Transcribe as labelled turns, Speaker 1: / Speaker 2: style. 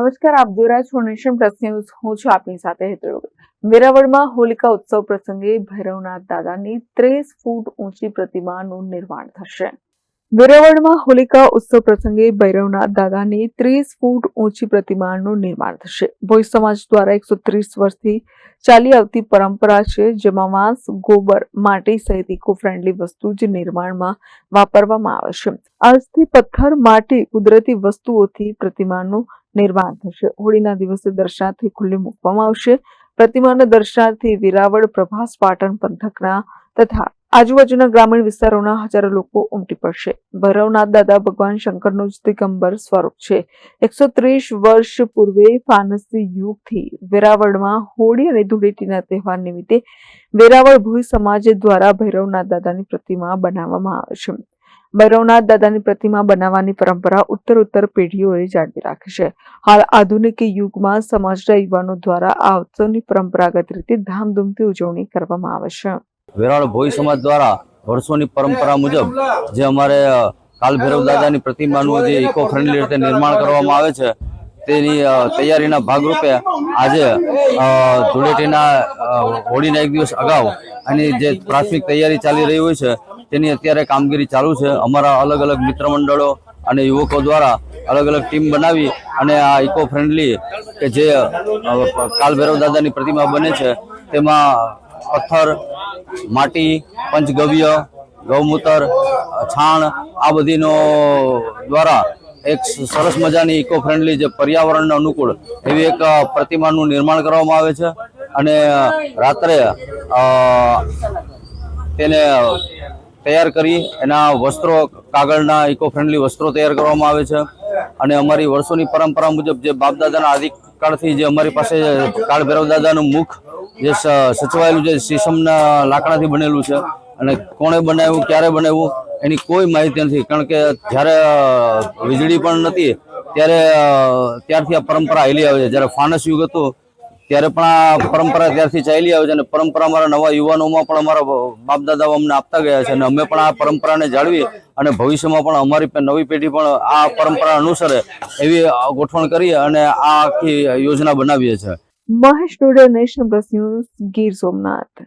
Speaker 1: નમસ્કાર, આપ જોઈ રહ્યા છો નેશન પ્લસ ન્યૂઝ. હું છું આપની સાથે હેતલ વેરાવળમાં હોલિકા ઉત્સવ પ્રસંગે ભૈરવનાથ દાદાની ત્રીસ ફૂટ ઊંચી પ્રતિમાનું નિર્માણ થશે. વેરાવળમાં હોલિકા ઉત્સવ પ્રસંગે ભૈરવનાથ દાદાની ત્રીસ ફૂટ ઊંચી પ્રતિમાનું નિર્માણ થશે. ભોઈ સમાજ દ્વારા એકસો ત્રીસ વર્ષથી ચાલી આવતી પરંપરા છે, જેમાં વાંસ ગોબર માટી સહિત ઇકો ફ્રેન્ડલી વસ્તુ જ નિર્માણમાં વાપરવામાં આવે છે. આજથી પથ્થર, માટી, કુદરતી વસ્તુઓથી પ્રતિમાનું નિર્માણ થશે. હોળીના દિવસે દર્શનાર્થી ખુલ્લી મૂકવામાં આવશે. પ્રતિમાના દર્શનાર્થી વિરાવળ, પ્રભાસ, પાટણ, પંથકના તથા આજુબાજુના ગ્રામીણ વિસ્તારોના હજારો લોકો ઉમટી પડશે. ભૈરવનાથ દાદા ભગવાન શંકરનું જ દિગંબર સ્વરૂપ છે. એકસો ત્રીસ વર્ષ પૂર્વે ફાનસી યુગથી વેરાવળમાં હોળી અને ધૂળેટીના તહેવાર નિમિત્તે વેરાવળ ભૂઈ સમાજ દ્વારા ભૈરવનાથ દાદાની પ્રતિમા બનાવવામાં આવે છે. ભૈરવનાથ દાદાની પ્રતિમા બનાવવાની પરંપરા ઉત્તર ઉત્તર પેઢીઓએ જાળવી રાખી છે. હાલ આધુનિક યુગમાં સમાજના યુવાનો દ્વારા આ ઉત્સવની પરંપરાગત રીતે ધામધૂમથી ઉજવણી કરવામાં આવે છે.
Speaker 2: વેરાળ ભોઈ સમાજ દ્વારા વર્ષોની પરંપરા મુજબ જે અમારે કાલ ભૈરવ દાદાની પ્રતિમાનું જે ઇકો ફ્રેન્ડલી રીતે નિર્માણ કરવામાં આવે છે, તેની તૈયારીના ભાગરૂપે આજે ધૂળેટીના હોળીના એક દિવસ અગાઉ અને જે પ્રાથમિક તૈયારી ચાલી રહી હોય છે તેની અત્યારે કામગીરી ચાલુ છે. અમારા અલગ અલગ મિત્ર મંડળો અને યુવકો દ્વારા અલગ અલગ ટીમ બનાવી અને આ ઇકો ફ્રેન્ડલી કે જે કાલભૈરવ કાલ ભૈરવ દાદાની પ્રતિમા બને છે, તેમાં પથ્થર, માટી, પંચગવ્ય, ગૌમૂત્ર, છાણ, આ બધીનો દ્વારા એક સરસ મજાની ઇકો ફ્રેન્ડલી જે પર્યાવરણને અનુકૂળ એવી એક પ્રતિમાનું નિર્માણ કરવામાં આવે છે. અને રાત્રે તેને તૈયાર કરી એના વસ્ત્રો, કાગળના ઇકો ફ્રેન્ડલી વસ્ત્રો તૈયાર કરવામાં આવે છે. અને અમારી વર્ષોની પરંપરા મુજબ જે બાપ દાદાના આદિકાળથી જે અમારી પાસે કાળભૈરવ દાદાનું મુખ જે સચવાયેલું છે શીશમના લાકડાથી બનેલું છે અને કોણે બનાવ્યું, ક્યારે બનાવ્યું, એની કોઈ માહિતી નથી. કારણ કે જ્યારે વીજળી પણ નથી ત્યારે ત્યારથી આ પરંપરા હેલી આવે છે. જ્યારે ફાનસ યુગ હતું ત્યારે પણ આ પરંપરા ત્યારથી ચાલી આવે છે અને પરંપરા અમારા નવા યુવાનોમાં પણ અમારા બાપ દાદાઓ અમને આપતા ગયા છે અને અમે પણ આ પરંપરાને જાળવી અને ભવિષ્યમાં પણ અમારી નવી પેઢી પણ આ પરંપરા અનુસરે એવી ગોઠવણ કરી અને આ આખી યોજના બનાવીએ છીએ.
Speaker 1: Mahesh Dodar national plus news Gir Somnath.